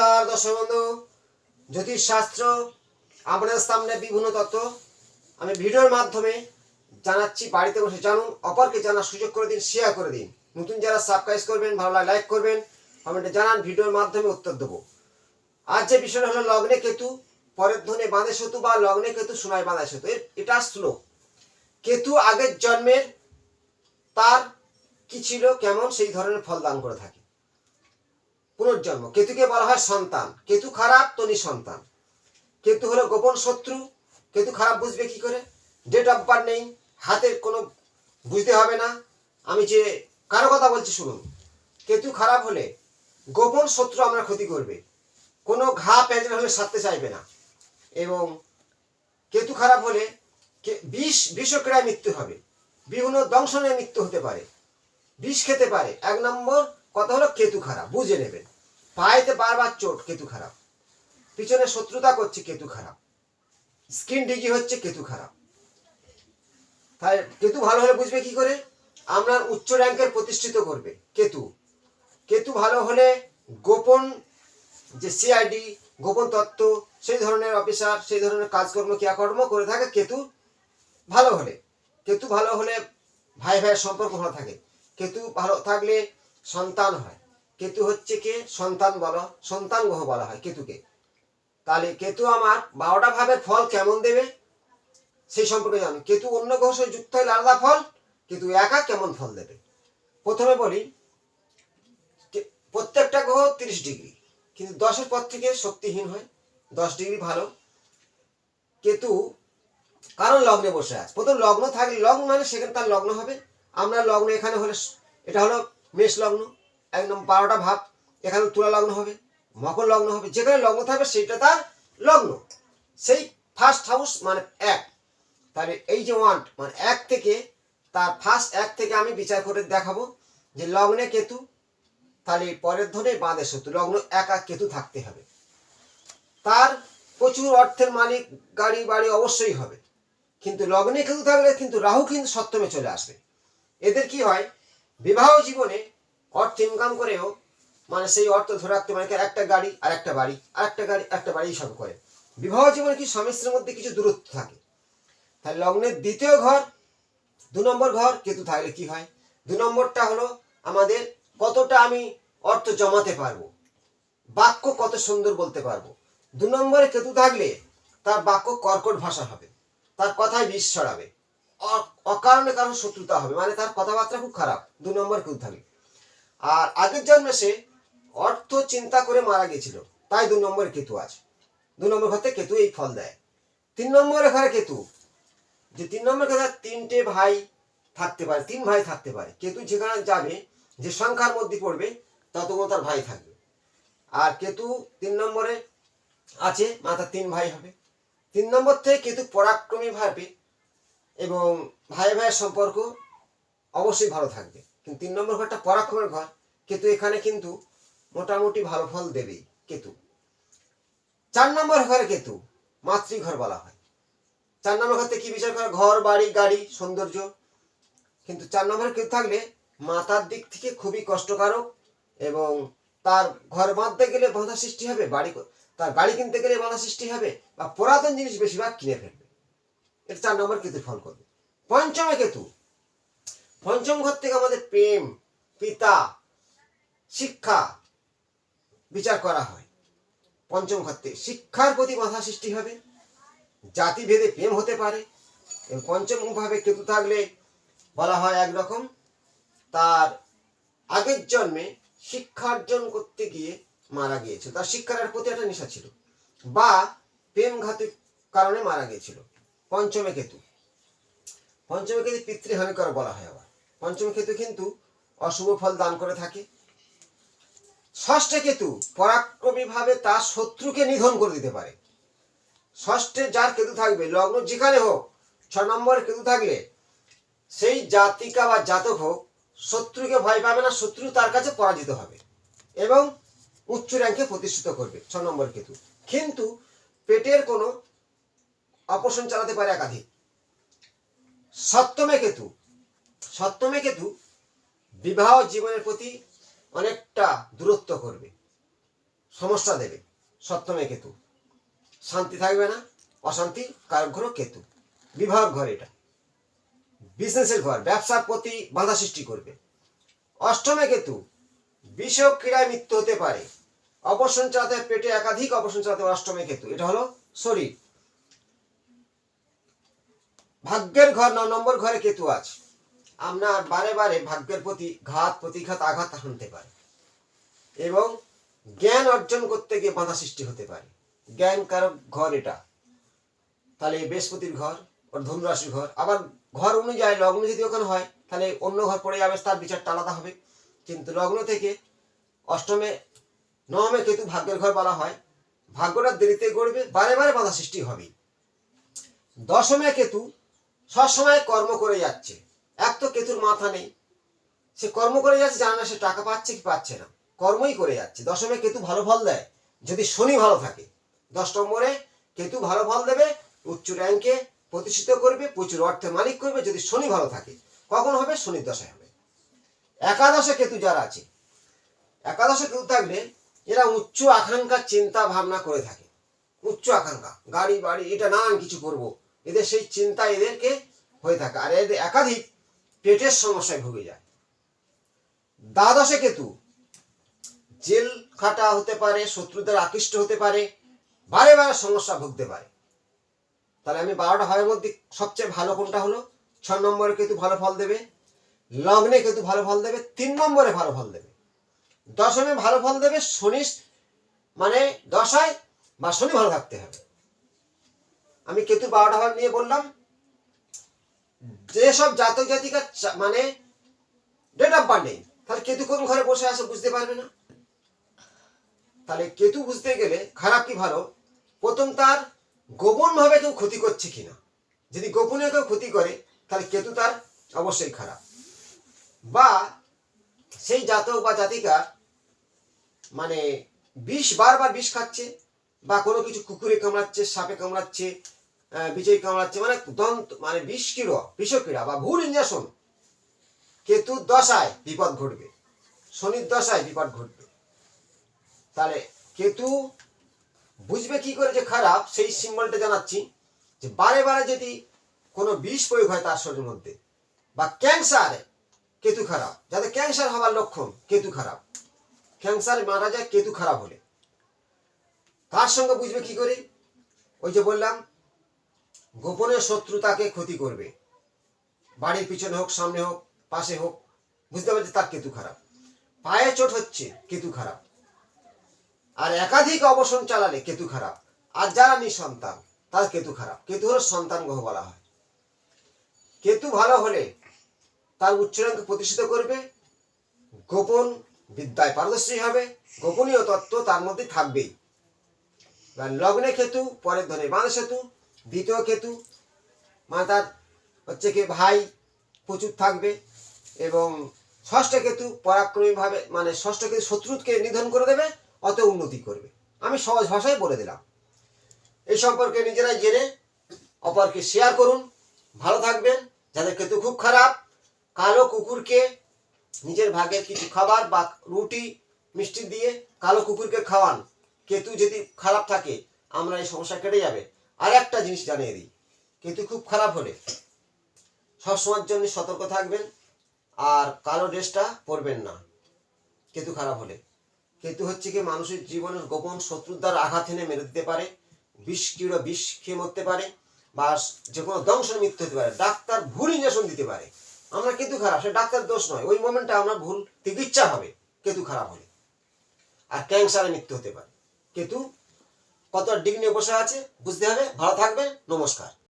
নমস্কার, দর্শক বন্ধু। জ্যোতিষ শাস্ত্র, আপনাদের সামনে বিভিন্ন তত্ত্ব আমি ভিডিওর মাধ্যমে জানাচ্ছি, বাড়িতে বসে জানুন, অপরকে জানার সুযোগ করে দিন শেয়ার করে দিন। নতুন যারা সাবস্ক্রাইব করবেন, ভালো লাগে লাইক করবেন কমেন্টে জানান, ভিডিওর মাধ্যমে উত্তর দেবো। আজ যে বিষয়টা হলো লগ্নে কেতু, পরের ধনে বাঁধে সেতু বা লগ্নে কেতু সোনায় বাঁধা সেতু। এটা শ্লোক কেতু আগের জন্মের, তার কি ছিল, কেমন, সেই ধরনের ফল দান করে থাকে। পুনর্জন্ম। কেতুকে বলা হয় সন্তান। কেতু খারাপ তো সন্তান। কেতু হলো গোপন শত্রু। কেতু খারাপ বুঝবে কি করে? ডেট অফ বার্থ নেই। হাতের কোনো বুঝতে হবে না। আমি যে কারও কথা বলছি শুনুন। কেতু খারাপ হলে গোপন শত্রু আমরা ক্ষতি করবে। কোনো ঘা প্যাঁচড় হলে সারতে চাইবে না। এবং কেতু খারাপ হলে বিষ, বিষক্রিয়ায় মৃত্যু হবে। বিভিন্ন দংশনে মৃত্যু হতে পারে। বিষ খেতে পারে। এক নম্বর কথা হলো কেতু খারাপ। বুঝে নেবেন। পায়েতে বারবার চোট, কেতু খারাপ। পিছনে শত্রুতা করছে, কেতু খারাপ। স্কিন ডিগি হচ্ছে, কেতু খারাপ। তাই কেতু ভালো হলে বুঝবে কি করে? আপনার উচ্চ র্যাঙ্কের প্রতিষ্ঠিত করবে, কেতু। কেতু ভালো হলে গোপন যে সিআইডি গোপন তত্ত্ব, সেই ধরনের অফিসার সেই ধরনের কাজকর্ম, ক্রিয়াকর্ম করে থাকে কেতু ভালো হলে। কেতু ভালো হলে ভাই ভাইয়ের সম্পর্ক ভালো থাকে। কেতু ভালো থাকলে সন্তান হয়। কেতু হচ্ছে কে? সন্তান বলো। সন্তান গ্রহ বলা হয় কেতুকে। তাহলে কেতু আমার বারোটা ভাবের ফল কেমন দেবে? সেই সম্পর্কে জানি। কেতু অন্য গ্রহ সঙ্গে যুক্ত হলে আলাদা ফল? কেতু একা কেমন ফল দেবে? প্রথমে বলি প্রত্যেকটা গ্রহ তিরিশ ডিগ্রি। কিন্তু দশের পর থেকে শক্তিহীন হয়। দশ ডিগ্রি ভালো। কেতু কারণ লগ্নে বসে আছে? প্রথম লগ্ন থাকলে লগ্ন মানে সেখানে তার লগ্ন হবে। আমরা লগ্ন এখানে হলে, এটা হলো মেষ লগ্ন। একদম বারোটা ভাব এখানে তুলা লগ্ন হবে, মকর লগ্ন হবে, যেখানে লগ্ন থাকবে সেইটা তার লগ্ন। সেই ফার্স্ট হাউস মানে এক। তাহলে এই যে ওয়ান মানে এক থেকে, তার ফার্স্ট এক থেকে আমি বিচার করে দেখাবো যে লগ্নে কেতু, তাহলে পরের ধরে বাঁধে শত্রু, লগ্ন একা কেতু থাকতে হবে। তার প্রচুর অর্থের মালিক, গাড়ি বাড়ি অবশ্যই হবে। কিন্তু লগ্নে কেতু থাকলে কিন্তু রাহু কিন্তু সপ্তমে চলে আসবে। এদের কি হয়? বিবাহ জীবনে অর্থ ইনকাম করেও মানে সেই অর্থ ধরে রাখতে মানে একটা গাড়ি আর একটা বাড়ি আর একটা গাড়ি একটা বাড়ি সব করে। বিবাহ জীবনে কি স্বামী স্ত্রীর মধ্যে কিছু দূরত্ব থাকে? তাহলে লগ্নের দ্বিতীয় ঘর, দু নম্বর ঘর, কেতু থাকলে কি হয়? দু নম্বরটা হলো আমাদের কতটা আমি অর্থ জমাতে পারব? বাক্য কত সুন্দর বলতে পারব? দু নম্বরে কেতু থাকলে তার বাক্য কর্কট ভাষা হবে, তার কথায় বিষ ছড়াবে অকারণে কারণ শত্রুতা হবে মানে তার কথাবার্তা খুব খারাপ। দু নম্বর কেতু থাকলে। আর আগের জন্মে সে অর্থ চিন্তা করে মারা গেছিল তাই দু নম্বরে কেতু আছে। দু নম্বর ঘর থেকে কেতু এই ফল দেয়। তিন নম্বরের ঘরে কেতু। যে তিন নম্বর কথা তিনটে ভাই থাকতে পারে, তিন ভাই থাকতে পারে। কেতু যেখানে যাবে, যে সংখ্যার মধ্যে পড়বে, ততগুলো তার ভাই থাকবে। আর কেতু তিন নম্বরে আছে মাথা তিন ভাই হবে। তিন নম্বর থেকে কেতু পরাক্রমী ভাবে এবং ভাই ভাইয়ের সম্পর্ক অবশ্যই ভালো থাকবে। কিন্তু তিন নম্বর ঘরটা পরাক্রমের ঘর। কেতু এখানে কিন্তু মোটামুটি ভালো ফল দেবেই কেতু। চার নম্বর ঘরে কেতু মাতৃঘর বলা হয়। চার নম্বর ঘর থেকে কি বিচার করে? ঘর, বাড়ি, গাড়ি, সৌন্দর্য। কিন্তু চার নম্বরে কেতু থাকলে মাতার দিক থেকে খুবই কষ্টকারক এবং তার ঘর বাঁধতে গেলে বাধা সৃষ্টি হবে, বাড়ি তার গাড়ি কিনতে গেলে বাধা সৃষ্টি হবে বা পুরাতন জিনিস বেশিরভাগ কিনে ফেলবে। এটা চার নম্বর কেতু ফল করবে। পঞ্চমে কেতু পঞ্চম ঘর থেকে আমাদের প্রেম, পিতা, শিক্ষা বিচার করা হয়। পঞ্চম ঘর থেকে শিক্ষার প্রতি বাধা সৃষ্টি হবে। জাতিভেদে প্রেম হতে পারে। এবং পঞ্চম ভাবে কেতু থাকলে বলা হয় একরকম। তার আগের জন্মে শিক্ষা অর্জন করতে গিয়ে মারা গিয়েছিল। তার শিক্ষার প্রতি একটা নেশা ছিল। বা প্রেমঘাতিক কারণে মারা গিয়েছিল। পঞ্চমে কেতু। পঞ্চমে কেতু পিতৃহানি করে বলা হয় আবার। পঞ্চমে কেতু কিন্তু অশুভ ফল দান করে থাকে। ষষ্ঠে কেতু পরাক্রমী ভাবে তার শত্রুকে নিধন করে দিতে পারে। ষষ্ঠে যার কেতু থাকবে, লগ্ন যেখানে হোক, ছ নম্বরে কেতু থাকলে সেই জাতিকা বা জাতক হোক, শত্রুকে ভয় পাবে না, শত্রু তার কাছে পরাজিত হবে এবং উচ্চ র্যাঙ্কে প্রতিষ্ঠিত করবে, ছ নম্বর কেতু। কিন্তু পেটের কোনো অপোষণ চালাতে পারে একাধিক। সপ্তমে কেতু সপ্তমে কেতু বিবাহ জীবনের প্রতি অনেকটা দূরত্ব করবে, সমস্যা দেবে সপ্তমে কেতু। শান্তি থাকবে না, অশান্তি ঘর কেতু। বিভাগ ঘর এটা। বিজনেসের ঘর, ব্যবসার প্রতি বাধা সৃষ্টি করবে। অষ্টমে কেতু বিষক ক্রীড়ায় মৃত্যু হতে পারে। অপসন চালাতে পেটে একাধিক অপসন চালাতে অষ্টমে কেতু। এটা হলো শরীর। ভাগ্যের ঘর, ন নম্বর ঘরে কেতু আছে। আপনার বারে বারে ভাগ্যের প্রতি ঘাত, প্রতিঘাত, আঘাত হানতে পারে। এবং জ্ঞান অর্জন করতে গিয়ে বাধা সৃষ্টি হতে পারে। জ্ঞান কারক ঘর এটা। তাহলে বৃহস্পতির ঘর, ওর ধনুরাশির ঘর। আবার ঘর অনুযায়ী লগ্ন যদি ওখানে হয়, তাহলে অন্য ঘর পড়ে যাবে, তার বিচারটা আলাদা হবে। কিন্তু লগ্ন থেকে অষ্টমে, নবমে কেতু ভাগ্যের ঘর বলা হয়। ভাগ্যটা দেরিতে গড়বে, বারে বারে বাধা সৃষ্টি হবে দশমে কেতু সবসময় কর্ম করে যাচ্ছে। এক তো কেতুর মাথা নেই। সে কর্ম করে যাচ্ছে, জানে না সে টাকা পাচ্ছে কি পাচ্ছে না। কর্মই করে যাচ্ছে। দশমে কেতু ভালো ফল দেয়, যদি শনি ভালো থাকে। দশ নম্বরে কেতু ভালো ফল দেবে, উচ্চ র্যাঙ্কে প্রতিষ্ঠিত করবে, প্রচুর অর্থের মালিক করবে, যদি শনি ভালো থাকে। কখন হবে? শনির দশায় হবে। একাদশে কেতু যারা আছে, একাদশে কেতু থাকলে এরা উচ্চ আকাঙ্ক্ষার চিন্তা ভাবনা করে থাকে। উচ্চ আকাঙ্ক্ষা, গাড়ি, বাড়ি, এটা নানান কিছু করব। এদের সেই চিন্তা এদেরকে হয়ে থাকে। আর এদের একাধিক পেটের সমস্যায় ভুগে যায়। দ্বাদশে কেতু, জেল খাটা হতে পারে, শত্রুদের আকৃষ্ট হতে পারে, বারে বারে সমস্যা ভুগতে পারে। তাহলে আমি বারোটা ভাবের মধ্যে সবচেয়ে ভালো কোনটা হলো? ছ নম্বরে কেতু ভালো ফল দেবে, লগ্নে কেতু ভালো ফল দেবে, তিন নম্বরে ভালো ফল দেবে। দশমে ভালো ফল দেবে, শনি মানে দশায় বা শনি ভালো থাকতে হবে। আমি কেতু বারোটা ভাব নিয়ে বললাম যেসব জাতক জাতিকা মানে ডেট অফ বার্থ নেই। তাহলে কেতু কোন ঘরে বসে আছে বুঝতে পারবে না? তাহলে কেতু বুঝতে গেলে খারাপ কি ভালো? প্রথম তার গোপন ভাবে কেউ ক্ষতি করছে কিনা? যদি গোপনে কেউ ক্ষতি করে, তাহলে কেতু তার অবশ্যই খারাপ। বা সেই জাতক বা জাতিকার মানে বিষ বারবার বিষ খাচ্ছে বা কোনো কিছু কুকুরে কামড়াচ্ছে, সাপে কামড়াচ্ছে বিজয় কামড়াচ্ছে মানে দন্ত মানে বিষ কিড় বিষক্রীড়া বা ভুল ইঞ্জেকশন কেতুর দশায় বিপদ ঘটবে, শনির দশায় বিপদ ঘটবে। তাহলে কেতু বুঝবে কি করে যে খারাপ, সেই সিম্বলটা জানাচ্ছি, যে বারে বারে যদি কোনো বিষ প্রয়োগ হয় তার শরীরের মধ্যে, বা ক্যান্সার কেতু খারাপ, যাতে ক্যান্সার হওয়ার লক্ষণ, কেতু খারাপ। ক্যান্সার মারা যায় কেতু খারাপ হলে। তার সঙ্গে বুঝবে কি করে? ওই যে বললাম গোপনে শত্রু তাকে ক্ষতি করবে। বাড়ির পিছনে হোক, সামনে হোক, পাশে হোক, বুঝতে পারছে তার কেতু খারাপ। পায়ে চোট হচ্ছে, কেতু খারাপ। আর একাধিক অবসন চালালে কেতু খারাপ। আর যারা নিঃসন্তান, তার কেতু খারাপ। কেতু হলো সন্তান গ্রহ বলা হয়। কেতু ভালো হলে তার উচ্চারণকে প্রতিষ্ঠিত করবে, গোপন বিদ্যায় পারদর্শী হবে, গোপনীয় তত্ত্ব তার মধ্যে থাকবেই। লগ্নে কেতু, পরের ধরে বাঁধ সেতু দ্বিতীয় কেতু মানে তার হচ্ছে কি ভাই প্রচুর থাকবে এবং ষষ্ঠ কেতু পরাক্রমীভাবে মানে ষষ্ঠ কেতু শত্রুকে নিধন করে দেবে অত উন্নতি করবে। আমি সহজ ভাষায় বলে দিলাম। এই সম্পর্কে নিজেরাই জেনে অপরকে শেয়ার করুন। ভালো থাকবেন। যাদের কেতু খুব খারাপ, কালো কুকুরকে নিজের ভাগের কিছু খাবার বা রুটি, মিষ্টি দিয়ে কালো কুকুরকে খাওয়ান। কেতু যদি খারাপ থাকে, আমরা এই সমস্যা কেটে যাবে। আর একটা জিনিস জানিয়ে দিই কেতু খুব খারাপ হলে। সবসময়ের জন্য সতর্ক থাকবেন আর কালো ড্রেসটা পরবেন না কেতু খারাপ হলে। কেতু হচ্ছে কি, মানুষের জীবনের গোপন শত্রুর দ্বারা আঘাত এনে মেরে দিতে পারে, বিষ কিংবা বিষ খেয়ে মরতে পারে, বা যে কোনো দংশন মৃত্যু হতে পারে, ডাক্তার ভুল ইঞ্জেকশন দিতে পারে। আমরা কেতু খারাপ, সে ডাক্তার দোষ নয়, ওই মোমেন্টে আমরা ভুল চিকিৎসা হবে কেতু খারাপ হলে। আর ক্যান্সারে মৃত্যু হতে পারে কেতু কত ডিগ্রি বসে আছে বুঝতে হবে। ভালো থাকবে নমস্কার।